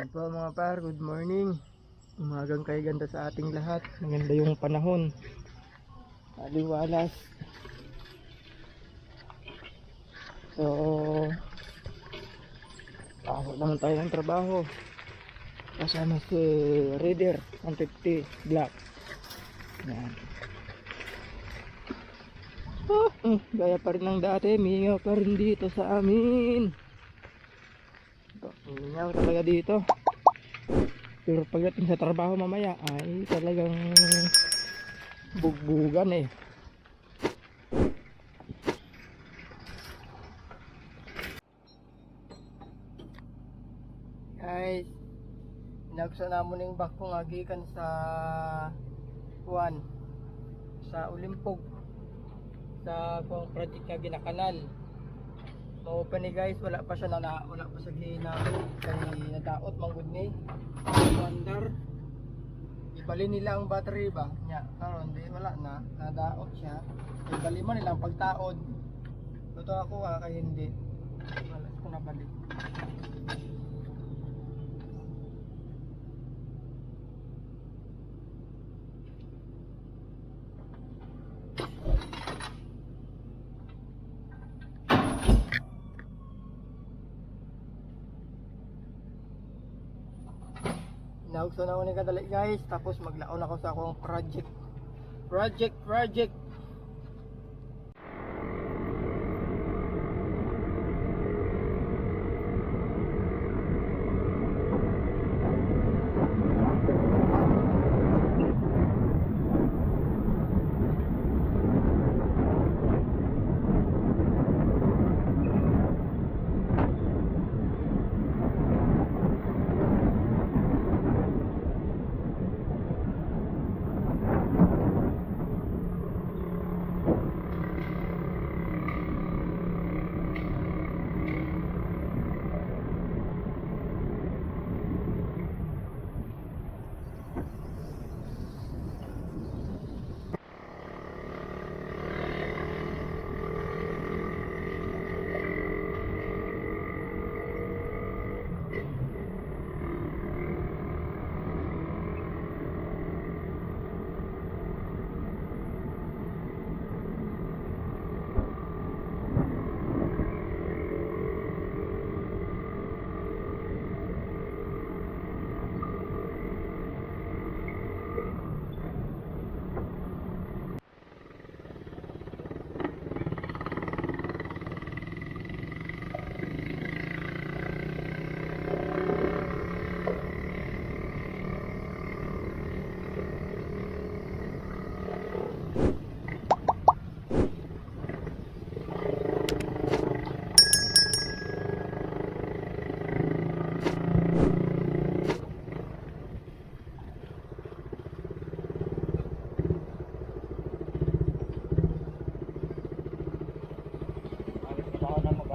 Yan po mga par, good morning. Umagang kay ganda sa ating lahat. Maganda yung panahon. Aliwalas. So, pasok naman tayo ng trabaho. Kasama si Raider 150 Black. Yan. Oh, mm, gaya pa rin ng dati, mingaw pa rin dito sa amin. Mingaw talaga dito. Pero pagdating sa trabaho mamaya ay talagang bugbugan eh. Guys, inagsa namon ning bako nga gikan sa kuan sa Ulimpog sa kuang project nga ginakanal. So pa ni guys, wala pa siya na wala pa sa ginamit kay nadaot manggod ni Wonder. Ibali nila ang battery ba? Nya, karon di wala na, nadaot siya. Ibali mo nila ang pagtaod. Ito ako ha, kay hindi. Wala ko na Naugso na ako ni guys, tapos maglaon ako sa akong project. Project, project.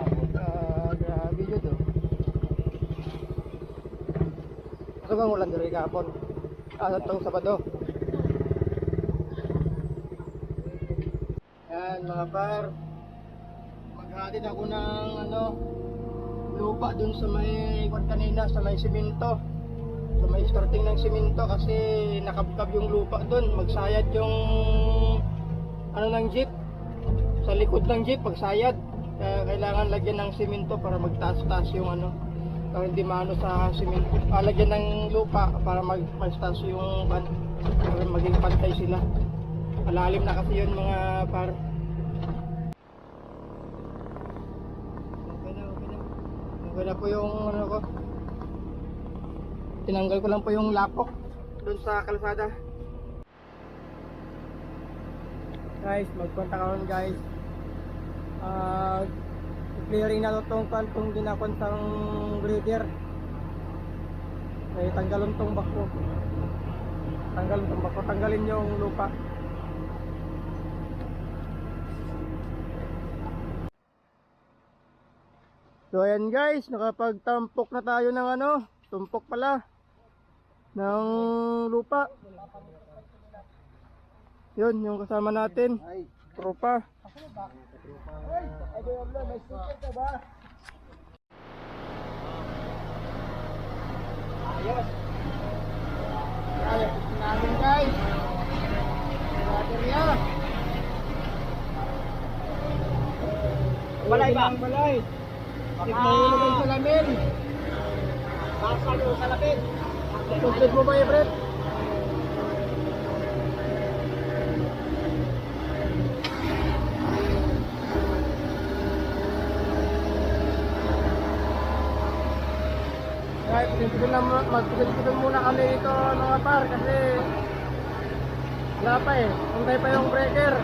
Ah, grabe yun to. Bang ulan diri kahapon? Ah, itong Sabado. Yan mga par. Maghatid ako ng ano lupa dun sa may ikot kanina sa may simento. Sa may starting ng simento kasi nakabkab yung lupa dun. Magsayad yung ano ng jeep. Sa likod ng jeep pagsayad. Kaya kailangan lagyan ng simento para magtaas-taas yung ano hindi maano sa simento. Ah, lagyan ng lupa para mag magtaas yung pan para maging pantay sila. Malalim na kasi yun mga par. Okay na, okay na. Okay na po yung ano ko. Tinanggal ko lang po yung lapok doon sa kalsada. Guys, magpunta ka guys. Ah, clearing na to tong kantong dinakon sang breeder. Ay tanggalon tong bako. Tanggalon tong bako, tanggalin yung lupa. So ayan guys, nakapagtampok na tayo ng ano, tumpok pala ng lupa. Yun, yung kasama natin. Tropa. Ay, ado yung lang, may ba? Ayos. Ayos, namin guys. Baterya. Balay ba? Balay. Bakit mahulog ang salamin? Basag sa salamin. Mo ba, Everett? Pinipigil na magpigil muna kami dito mga par kasi wala pa eh. Hintay pa yung breaker.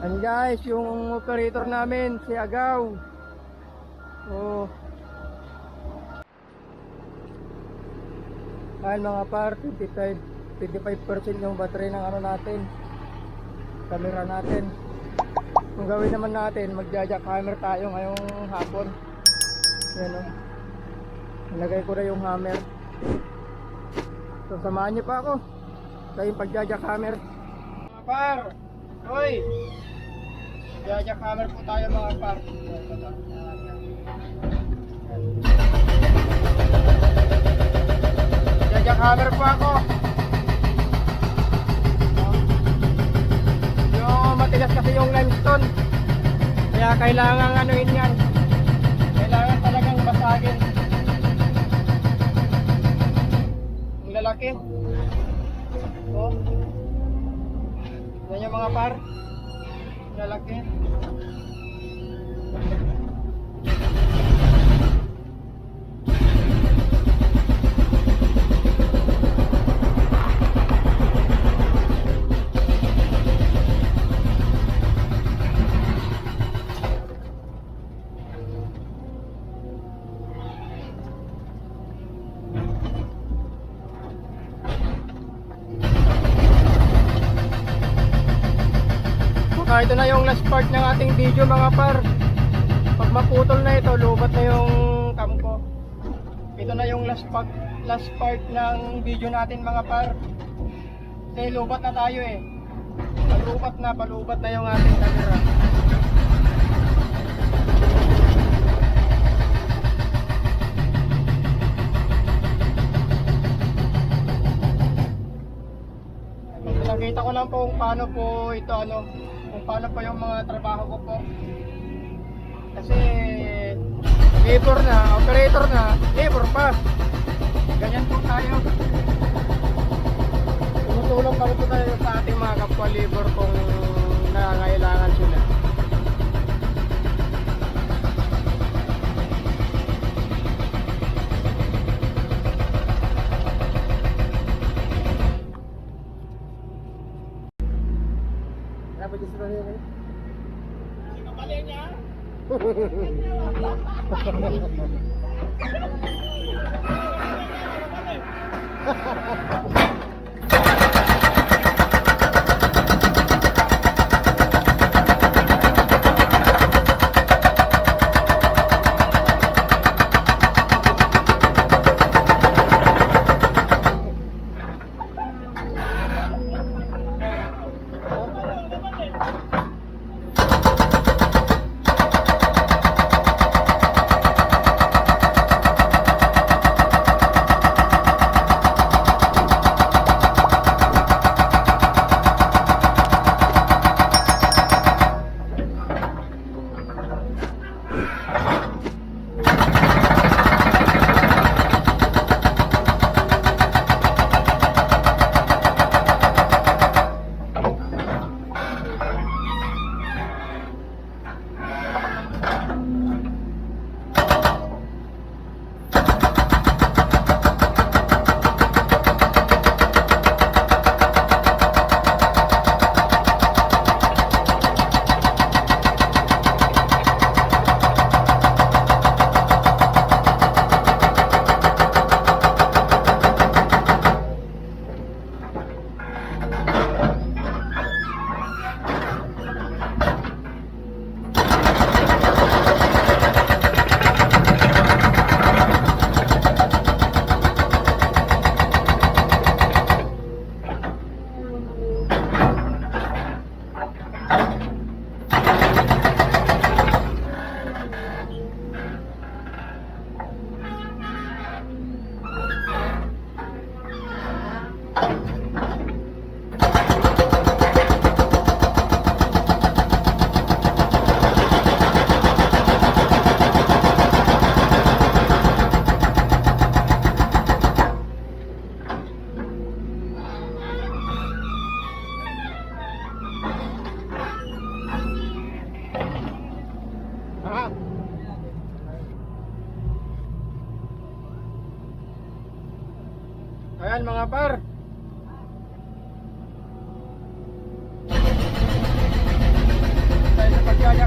And guys, yung operator namin, si Agaw. Oh. Ayun mga par, 25, 25% yung battery ng ano natin. Camera natin. Kung gawin naman natin, magja-jack hammer tayo ngayong hapon. Yan o. Nalagay ko na yung hammer. So samahan niyo pa ako sa yung pagja-jack hammer. Mga par, hoy! Magja-jack hammer po tayo mga par. Magja-jack hammer po ako. Yung matigas kasi yung limestone. Kaya kailangan ano yun yan. Kailangan talagang basagin. Ang lalaki. Oh. Yan yung mga par. Lalaki. Baka ito na yung last part ng ating video mga par. Pag maputol na ito, lubat na yung cam ko. Ito na yung last part, last part ng video natin mga par. Kasi lubat na tayo eh. Palubat na, palubat na yung ating camera. Nakita ko lang po kung paano po ito ano, kung paano po yung mga trabaho ko po. Kasi labor na, operator na, labor pa. Ganyan po tayo. Tumutulong kami po tayo sa ating mga kapwa labor kung nangangailangan sila. Dapat yung sila nila. Kapalin niya.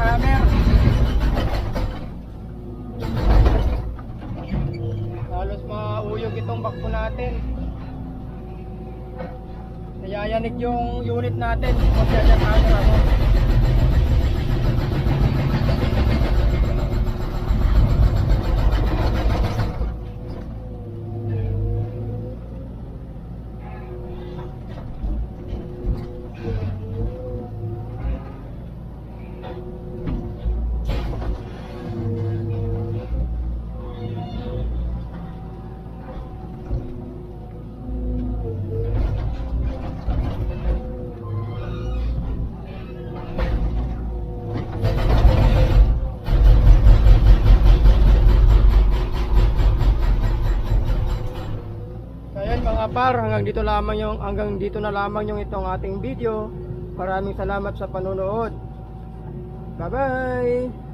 Camera. Halos mauyog itong bakpo natin. Nayayanig yung unit natin. Pagyaya camera mo. Par, hanggang dito lamang yung hanggang dito na lamang yung itong ating video. Maraming salamat sa panonood. Bye-bye.